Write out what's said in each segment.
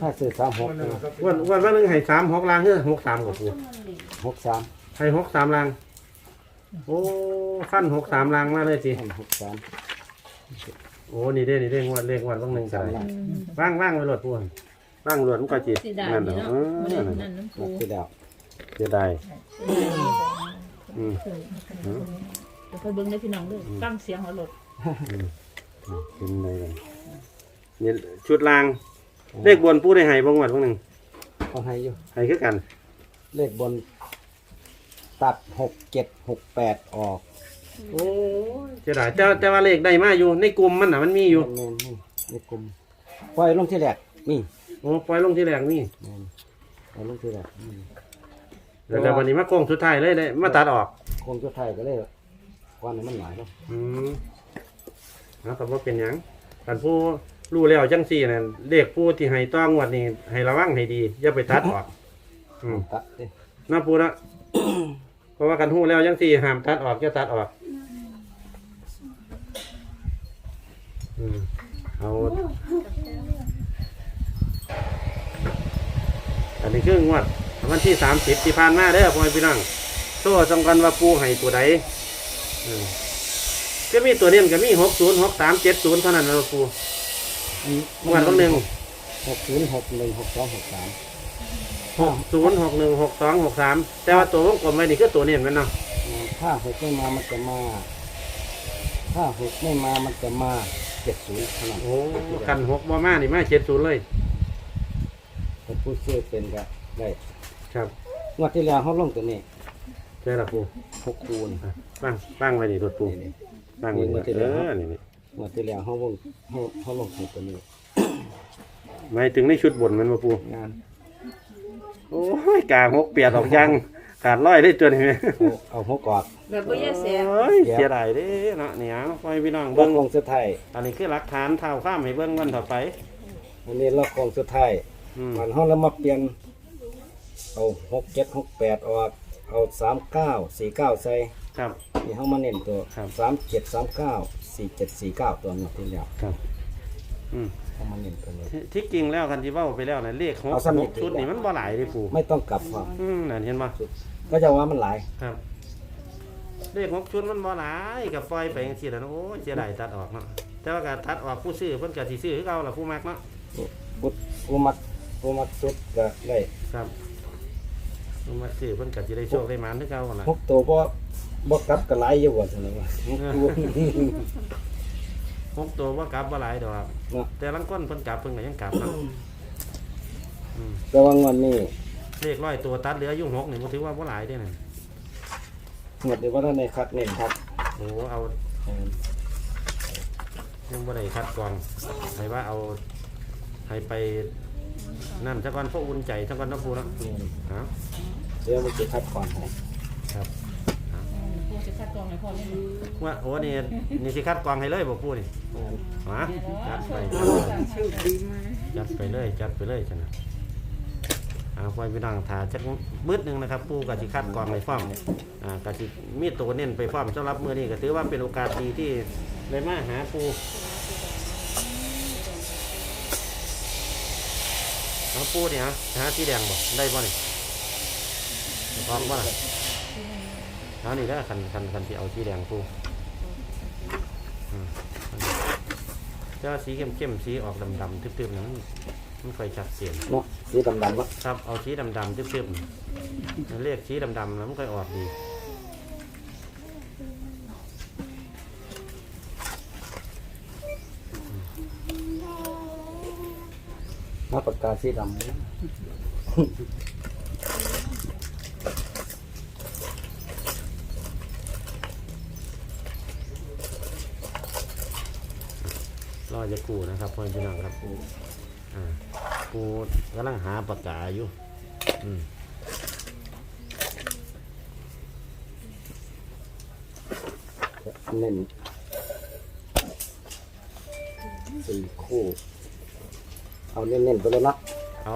ถ้าซื้อสามหกวันวันวันหนึงให้สามหกลางเฮ้อหกสามกับปูหกสามให้หกสามลาง โอ้ขั้นหกสามลางมาเลยสิหกสามโอ้นี่เด้นี่เด้งวดเลขงวดต้องหนึ่งสาสามยล้านว่างว่างไว้รถปูนว่างรถมันก็จิสีดานั่นนี่เนาะเนาะเอเล่อนนั่นนั่น่ะนน้ำหปูมดที่แล้วเสียดายอืมเดี๋ยวค่อยเบิ่งได้พี่น้องเด้อฟังเสียงหัวรถกินเลยกันนี่ชุดลาง เลขบนปูได้ให้บ้างวัดบ้างหนึ่งเขาให้อยู่ ให้คือกัน เลขบน ตัดหกเจ็ดหกแปดออกโอ้ยเสียดายแต่แต่ว่าเลขได้มาอยู่ ในกลุ่มมันน่ะมันมีอยู่แม่นๆนี่ในกลุ่มปล่อยลงที่แรกนี่โอ้ปล่อยลงที่แรกมีแม่นปล่อยลงที่แรกนี่แล้วแต่วันนี้มาโกงสุดท้ายเลยเลยมาตัดออก คงจะไทยก็เลยวันนี้มันหลายแล้วอืมนะแต่ว่าเป็นหยังกันผู้ รู้แล้วจังสี่นั่นเลขผู้ที่ให้ต้องวดนี้ให้ระวังให้ดี อย่าไปตัดออก อืมตัดดิน่าพูดนะเพราะว่ากันหู้แล้วจังสี่ห้ามตัดออกอย่าตัดออก อืมเอาอันนี้คืองวดวันที่สามสิบที่ผ่านมาเด้อพ่อแม่พี่น้องโซ่สำคัญว่าปูให้ตัวใดอืมก็มีตัวเน้นก็มีหกศูนย์หกสามเจ็ดศูนย์เท่านั้นนะปู งวดต้องหนึ่งหกศูนย์หกหนึ่งหกสองหกสามหกศูนย์หกหนึ่งหกสองหกสามแต่ว่าตัววงกลมไว้นี่คือตัวเน้นแมันเนาะถ้าหกไม่มามันจะมา ถ้าหกไม่มามันจะมาเจ็ดศูนย์เท่านั้นโอ้กันหกบ่มานี่มาเจ็ดศูนย์เลยเป็นผู้เชื่อเป็นก็ได้ครับงวดที่แล้วเขาลงตัวนี้ใช่ละปูหกคูณอะบ้างบ้างไว้นี่รถปูนี่นี่บ้างไว้นี่นี่ที่เหลืเอออนี่นี่ งวดที่แล้วเขาลงเขาเขาลงตัวนี้หมายถึงในชุดบนมันมาปู งานโอ้ยกาหกเปียดออกยังขาดร้อยได้ตัวนี้ไหมเอาเอาหัวกอดแบบบ่แย่แสบโอ้ยเสียดายเด้เนาะเนี่ยคอยพี่น้องเบิ้เบิ้งงลงสุดท้ายอันนี้คือหลักฐานเท่าข้ามให้เบิ้งวันต่อไปอันนี้เราคงสุดท้ายอืมมันเขาแล้วมาเปลี่ยนเอาหกเจ็ดหกแปดออกเอาสามเก้าสี่เก้าใส่ครับ นี่เขามาเน้นตัวครับ สามเจ็ดสามเก้า สี่เจ็ดสี่เก้าตัวงวดที่แล้วครับ อืมเขามาเน้นตัวนี้ ที่ที่จริงแล้วกันที่เว่าไปแล้วนะเลขหกเอาซ้ำหอีกกชุดนี่มันบ่หลายเลยปูไม่ต้องกลับพออืมนั่นเห็นปะก็จะว่ามันหลาย ครับ เลขหกชุดมันบ่หลายกับปล่อยไปจังซี่แหล้วนะโอ้ยเสียดายตัดออกเนาะแต่ว่าการตัดออกผู้ซื้อเพิ่นก็สิซื้อคือเก่าล่ะผู้มักเนาะบุตรมักผู้มักสุดก็ได้ครับผู้มักซื้อเพิ่นก็สิได้โชคได้หมานคือเก่าหั่นล่ะหกตัวบ่ บ่กลับก็หลายอยู่ว่าซั่นน่ะว่าหกตัวหกตัวบ่กลับบ่หลายดอกเนาะแต่ลังคนเพิ่นกลับเพิ่นก็ยังกลับเนาะอืมแต่ว่างวดนี้เลขร้อยตัวตัดเหลืออยู่หกนี่บ่ถือว่าบ่หลายเด้นั่นงวดนี้ว่าท่านในคัดเน้นครับโอ้เอายังบ่ได้คัดกรองให้ว่าเอาให้ไปนั่นซะก่อนเพราะอุ่นใจซะก่อนเนาะปูเนาะนี่เอ้าเดี๋ยวมันจะคัดก่อนให้ปู จะคัดกรองให้พ่อเลยนะว่าโอ้นี่นี่สิคัดกรองให้เลยบ่ปูนี่งานฮะจัดไปจัดไปเลยจัดไปเลยจังนะเอาไว้พี่น้องถ่าจักมืดหนึงนะครับ ปูกับสิคัดกรองในฟ้อมอ่ากับสิมีตัวเน้นไปฟ้อมสำหรับมื้อนี้ก็ถือว่าเป็นโอกาสดีที่ได้มาหาปูเอาปูเนี่ยฮะหาสีแดงบ่ได้บ่นี่พร้อมบ่ล่ะ เอานี่ได้อคันคันคันที่เอาสีแดงปูอืมแต่ว่าสีเข้มๆสีออกดำๆทึบๆนั้นมันมันค่อยชัดเจนเนาะสีดำๆวะครับเอาสีดำๆทึบๆเรียกสีดำๆแล้วมันค่อยออกดีมาปากกาสีดำ อจะกูนะครับพ่อพี่น้องครับปูอ่าปูกำลังหาปากกาอยู่อืมเน้นสี่คู่ เอาเน้นๆไปเลยเนาะเอา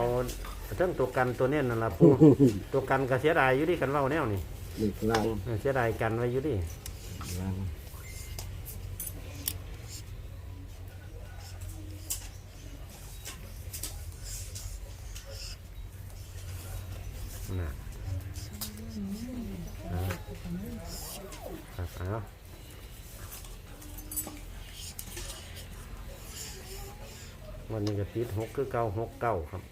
เทั้งตัวกันตัวเนี้ยนั่นละปูตัวกันก็เสียดายอยู่ดิกันเล่าแนวนี่หนึ่งล่างเออเสียดายกันไว้อยู่ดิ ล่าง น่ะเอาครับเอาวันนี้ก็ ติดหกคือเก้าหกเก้าครับ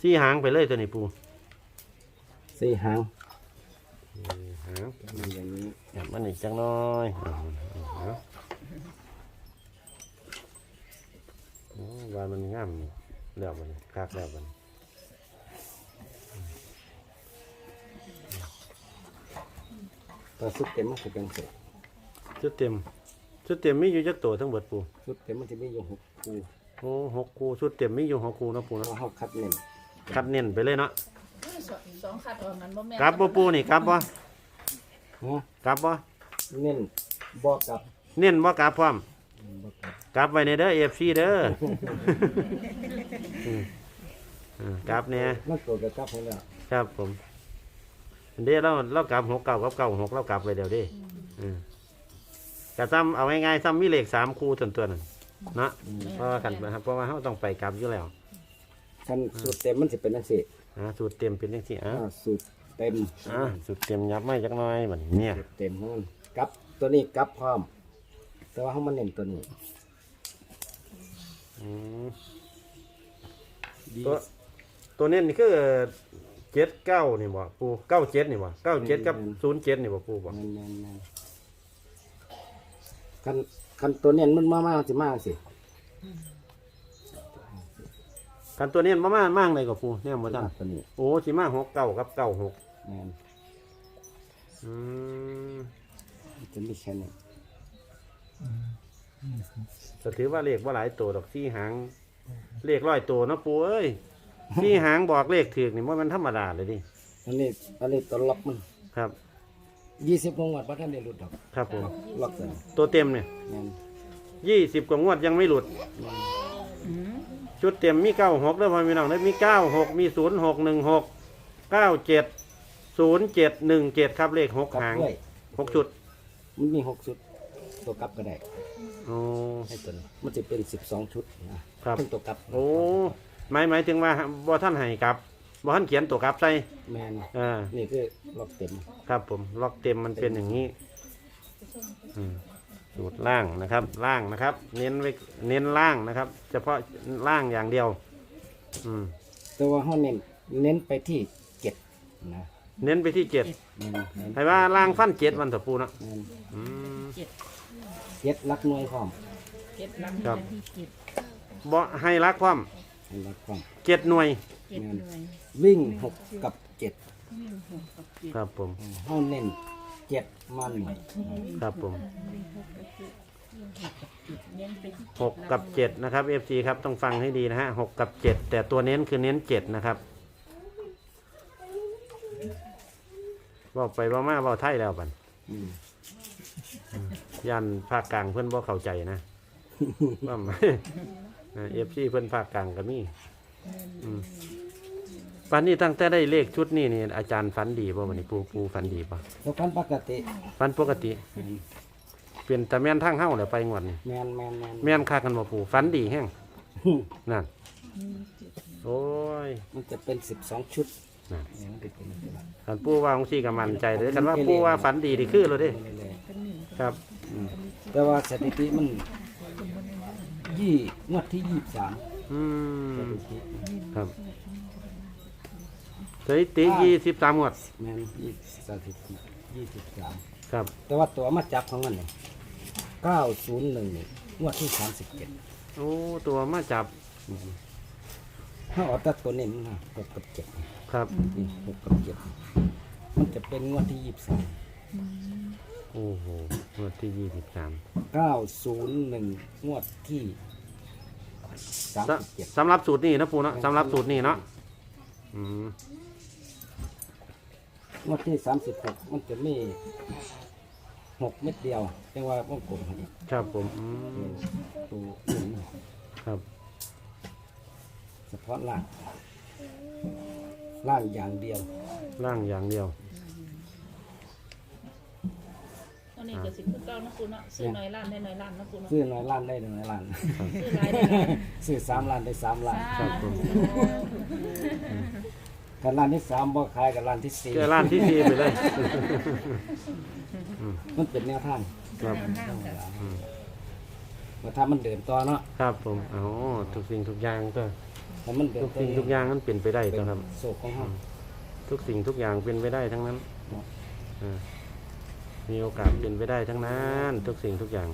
สี่หางไปเลยตัวนี้ปูสี่หางสี่หางมันอย่างนี้หยับมันอีกจังน้อยเอาเอาโอ้วานมันงามแล้วมันคากแล้วมันตัวสุดเต็มมันจะเป็นเศษชุดเต็มชุดเต็มมีอยู่จักตัวทั้งเบิดปูสุดเต็มมันจะมีอยู่หกคู่โอ้หกคูชุดเต็มมีอยู่หกคูเนาะปูเพเนาะราะเขาคัดเน้น คัดเน้นไปเลยเนาะสองสองขัดออกมันบ่แม่นกลับบ่ปูนี่กลับบ่ฮะกลับบ่เน้นบอกกับเน้นบ่กลับพร้อมบอกกับกลับไว้ในเด้อ FC เด้ออืมอ่ากลับเนี่ยมันตัวกับกับของเราครับผมเดี๋ยวเราเรากลับหกเก้ากับเก้าหกเรากลับไปเดี๋ยวดิอืมกะซ้ำเอาง่ายๆซ้ำมีเลขสามคู่ส่วนตัวนั่นเนาะเพราะว่ากันนะครับเพราะว่าเขาต้องไปกลับอยู่แล้ว คันสุดเต็มมันจะเป็นนังสิอ่าสูตรเต็มเป็นยังสี่อ่าอ่าสุดเต็มอ่าสูตรเต็มยับไม่จักหน้อยเหมือนเนี่ยสุดเต็มของมันกับตัวนี้กับพร้อม แต่ว่าเขามันเน้นตัวนี้อืมดีตัวตัวเนี้นี่คือเจ็ดเก้านี่บ่ปูเก้าเจ็ดนี่บ่เก้าเจ็ดกับศูนย์เจ็ดนี่บ่ปูบ่แม่นแม่นแม่นคันคันตัวเน้นมันมากๆสิมากสิ กันตัวเนี้มามามากเลยกับปูเนี่ยบ่ทันตัวนี้โอ้สิมาหกเก้ากับเก้าหกแม่นอืมมันจะมีแค่นี้ก็ถือว่าเลขว่าหลายตัวดอกสี่หางเลขร้อยตัวเนาะปูเอ้ยสี่หางบอกเลขถือนี่ว่ามันธรรมดาเลยดิอันนี้อันนี้ตัวล็อกมันครับยี่สิบงวดบ่ท่านได้หลุดดอกครับผมล็อกตัวนี้ตัวเต็มเนี่ยแม่นยี่สิบกว่างวดยังไม่หลุดอืม ชุดเต็มมีเก้าหกด้วยพ่อพี่น้องได้มีเก้าหกมีศูนย์หกหนึ่งหกเก้าเจ็ดศูนย์เจ็ดหนึ่งเจ็ดครับเลขหกกลับหางด้วยหกชุดมันมีหกชุด ตัวกลับก็ได้โอ้ ให้ตัวนี้มันจะเป็นสิบสองชุดนะครับทั้งตัวกลับโอ้หมายหมายถึงว่าบ่ท่านให้ครับบ่ท่านเขียนตัวกลับใส่แมนอ่านี่คือล็อกเต็มครับผมล็อกเต็มมันเป็นอย่างนี้อืม สูตรล่างนะครับ ล่างนะครับ เน้นไว้เน้นล่างนะครับ เฉพาะล่างอย่างเดียว อืม แต่ว่าเขาเน้นเน้นไปที่เจ็ดนะเน้นไปที่เจ็ดแม่นเน้นให้ว่าล่างฟันเจ็ดวันต่อปูเนาะแม่นอืม เจ็ดเจ็ดลักหน่วยพร้อมเจ็ดลำครับที่เจ็ดบ่ให้รักความให้ลักพร้อม เจ็ดหน่วยเจ็ดหน่วยวิ่งหกกับเจ็ดหนึ่งหกกับเจ็ดครับผม เขาเน้น เจ็ดมาหน่วยครับผมเน้นไปที่หกกับเจ็ดนะครับ FC ครับต้องฟังให้ดีนะฮะหกกับเจ็ดแต่ตัวเน้นคือเน้นเจ็ดนะครับบอกไปว่ามาเว่าไทยแล้วบันอืมยันภาคกลางเพื่อนบ่เข้าใจนะว่าเอฟซีเพื่อนภาคกลางก็มีอืม ปันนี้ตั้งแต่ได้เลขชุดนี้นี่อาจารย์ฝันดีป่ะวันนี้ปูปูฝันดีป่ะแล้วกันปกติฝันปกติ เปลี่ยนแต่แม่นทั้งเฮ้าเลยไปงวดนี่แมนแมนแมนแม่นค่ากันบ่ปูฝันดีแห้งนั่นโอ้ยมันจะเป็นสิบสองชุดนั่นเนี่ยมันเป็นอย่างนี้คันปูว่าของซี่กับมันใจเลยกันว่าปูว่าฝันดีดีคือเลยเด้เรื่อยครับๆอืมแต่ว่าสถิติมันยี่งวดที่ยี่สิบสามอืสมถิติครับส ถิติยี่สิบสามงวดแมนยี่สถิติยี่สิบสามครับแต่ว่าตัวมาจับของมันเนี่ยเก้าศูนย์หนึ่งงวดที่สามสิบเจ็ดโอ้ตัวมาจับถ้าเอาแต่ตัวนี้มันนะหกกับเจ็ดครับนี่หกกับเจ็ดมันจะเป็นงวดที่ยี่สิบสามโอ้โหงวดที่ยี่สิบสามเก้าศูนย์หนึ่งงวดที่สามสิบเจ็ดสำหรับสูตรนี้นะปูเนาะสำหรับสูตรนี้เนาะอืม งวดที่สามสิบหกมันจะมีหกเม็ดเดียวเรียกว่าว่องกลมครับครับผมอืมตัวนี้ครับเฉพาะล่างล่างอย่างเดียวร่างอย่างเดียวอันนี้ก็สิคือเก่านะปูเนาะซื้อน้อยล้านได้น้อยล้านนะปูเนาะซื้อน้อยล้านได้น้อยล้านซื้อหลายได้หลายซื้อสามล้านได้สามล้านครับผม กันล้านที่สามบ่ขายกับล้านที่สี่เจอร้านที่ทีไปเลย มันเป็นแนวทางครับ ว่าถ้ามันเดินต่อเนาะครับผมอ๋อทุกสิ่งทุกอย่างก็ถ้ามันเดินทุกต่อสิ่งทุกอย่างนั้นเป็นไปได้เป็นครับ โศกของเฮาทุกสิ่งทุกอย่างเป็นไปได้ทั้งนั้นเนาะอ่ามีโอกาสเป็นไปได้ทั้งนั้น ทุกสิ่งทุกอย่าง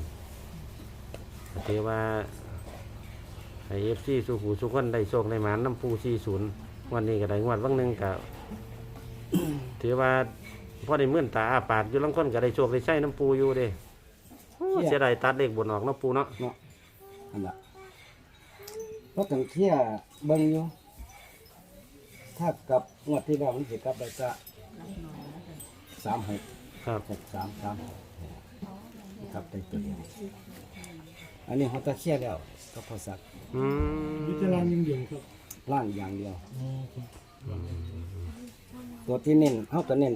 เทว่าไอเอฟซีสุขูสุขคนได้โชคได้หมานน้ำปูซีศูนย์ วันนี้ก็ได้งวดวังหนึ่งกับถือว่าพอได้เมื่อนตาอาปากอยู่ลังคนก็ได้โชคได้ใช้น้ำปูอยู่เด้โอ้เสียดายตัดเลขบนออกน้ำปูเนาะเนาะอันละเพราะถึงเที่ยเบิ่งอยู่ ถ้ากับงวดที่แล้วมันสิกลับได้จะสามหกครับหกสามสามหกกลับได้ตัวเดียวอันนี้เขาตะเคียแล้วก็พอสักอืมวิจารณ์ยังอยู่ครับ ล่างอย่างเดียว ตัวที่เน้นเขาจะเน้น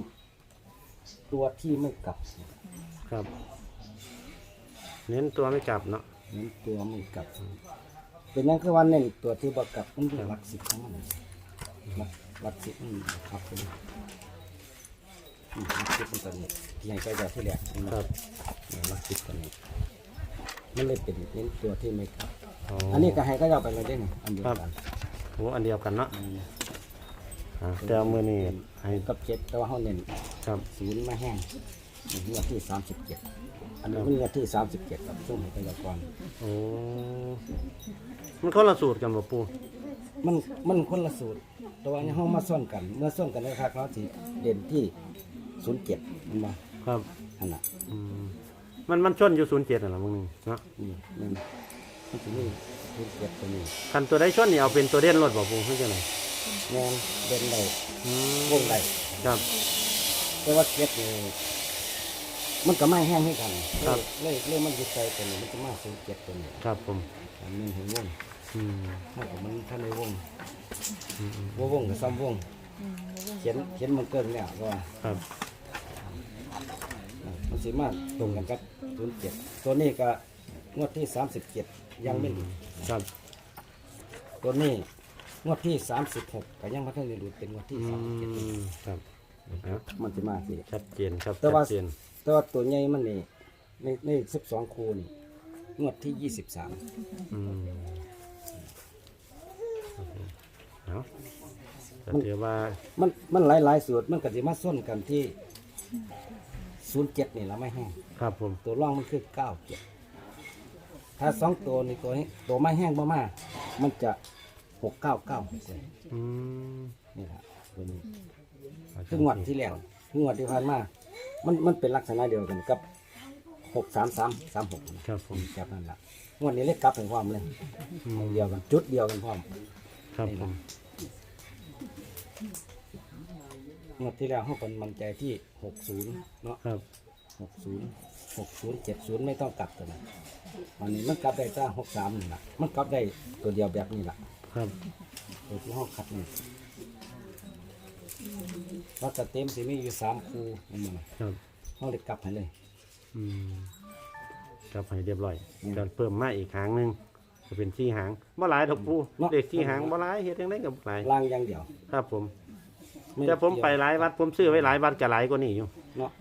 ตัวที่ไม่กลับครับ เน้นตัวไม่กลับเนาะเน้นตัวไม่กลับ เป็นนั่นคือว่าเน้นตัวที่บ่กลับมันเป็นหลักสิบของมันหลักหลักสิบมันครับผมอืมหลักสิบมันตัวนี้ที่ให้ใจใจที่แรกมันครับหลักสิบตัวนี้มันเลยเป็นเน้นตัวที่ไม่กลับอ๋ออันนี้ก็ให้ก็ยาวไปเลยได้ไงอันเดียวกัน โอ้อันเดียวกันเนาะอืมอ่าแต่เอามือนี่ให้กับเจ็ดแต่ว่าเขาเน้นครับศูนย์มาแห้งงวดที่สามสิบเจ็ดอันนี้เป็นงวดที่สามสิบเจ็ดครับช่วงให้ก็ยาวก่อนโอ้มันคนละสูตรกันบ่ปูมันมันคนละสูตรแต่ว่าในห้องมาซ่อนกัน เมื่อซ่อนกันแล้วครับเขาสิเด่นที่ศูนย์เจ็ดมันมาครับอันน่ะอืมมันมันชนอยู่ศูนย์เจ็ดน่ะล่ะมึงนี่เนาะนี่มันมันจะมี ศูนย์เจ็ดตัวนี้คันตัวได้ชนนี่เอาเป็นตัวเด่นรถบ่ปูคือจังไดงานเด่นได้อืมวงได้ครับ แต่ว่าเจ็ดนี่มันก็ไม่แห้งให้กันเลยเลยมันอยู่ใจตัวนี้มันจะมาศูนย์เจ็ดตัวนี้ครับผมอันนี้เห็นวงอืมถ้ากับมันท่านในวงอืมอืมว่าวงกับซ้ำวงเขียนเขียนมันเกินเนี่ยว่าครับมันสิมาตรงกันกับศูนย์เจ็ดตัวนี้ก็ งวดที่สามสิบเจ็ดยังไม่หลุดครับ ตัวนี้งวดที่สามสิบหกก็ยังไม่ทันได้หลุดเป็นงวดที่อืสามสิบเจ็ดมครับเอามันจะมาสิ ชัดเจนครับแต่ชัว่าดเจนแต่ว่าตัวใหญ่มันนี่ในในสิบสองคูนี่งวดที่ยี่สิบสามอืมเอาก็ถือว่ามันมันหลายหลายๆสูตรมันก็จะมาส้นกันที่ศูนย์เจ็ดนี่ละไม่แห้งครับผมตัวร่องมันคือเก้าเจ็ด ถ้าสองตัวนี่ตัวนี้ตัวไม่แห้งมากๆมันจะหกเก้าเก้าหกเลยอืมนี่แหละตัวนี้คืองวดที่แล้วคืองวดที่ผ่านมา มันมันเป็นลักษณะเดียวกันกับหกสามสามสามหกครับผมแบบนั้นละงวดนี้เลขกลับเป็นความเลยเดียวกันจุดเดียวกันพร้อมครับผมงวดที่แล้วเขาเป็นมันใจที่หกศูนย์เนาะครับ หกศูนย์หกศูนย์เจ็ดศูนย์ไม่ต้องกลับตัวนั้นวันนี้มันกลับได้จ้าหกสามนี่แหละมันกลับได้ตัวเดียวแบบนี้แหละครับตัวที่ห้องคัดนี่ว่าจะเต็มสิมีอยู่สามคูนี่มันครับห้องเลยกลับให้เลย อืมครับให้เรียบร้อยอืมจะเพิ่มมาอีกหางหนึ่งจะเป็นที่หางบ่หลายดอกปูเนาะเด็กที่หางบ่หลายเฮ็ดยังไงกับหลายล่างอย่างเดียวครับผมไม่แต่ผมไปเกี่ยวหลายวัดผมซื้อไว้หลายวัดก็หลายกว่านี้อยู่ เนาะ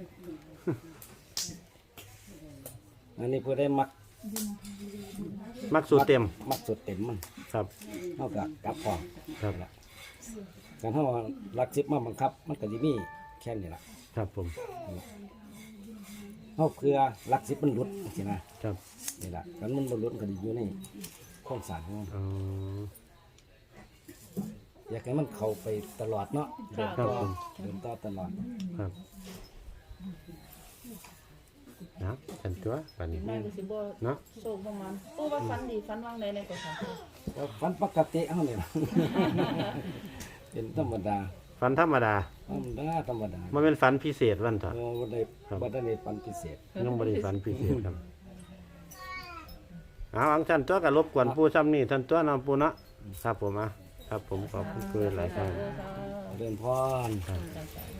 อันนี้เพื่อได้มัดมักสูตรเต็มมัดสุดเต็มมันครับ เท่ากับกลับพอครับการเท่าลักซิบมาบังคับ มันก็จะมีแค่นี้แหละครับผมเท่าเพื่อลักซิบมันหลุดสินะครับนี่แหละการมันบ่หลุดมันก็จะอยู่ในโครงสร้างของมัน อ๋ออยากให้มันเข้าไปตลอดเนาะเดินครับต่อผมเดินต่อตลอด ครับ นะฉันตัวปันอีนี้กไม่ก็สิบ่เนาะโชคประมาณปูว่าฟันดีฟันว่างในในก็ค่ะแล้วฟันปกติเฮานี่ล่ะเป็นธรรมดาฟันธรรมดาธรรมดาธรรมดามันเป็นฟันพิเศษวันเถอะโอ้บ่ได้บ่ได้ฟันพิเศษยังบริฟันพิเศษครับเอาอังชันตัวกับรบกวนปูซ้ำนี่ท่านตัวเนาะปูเนาะครับผมอะครับผมขอบคุณหลายครับเออค่ะเดินพรจ้ะจ้ะ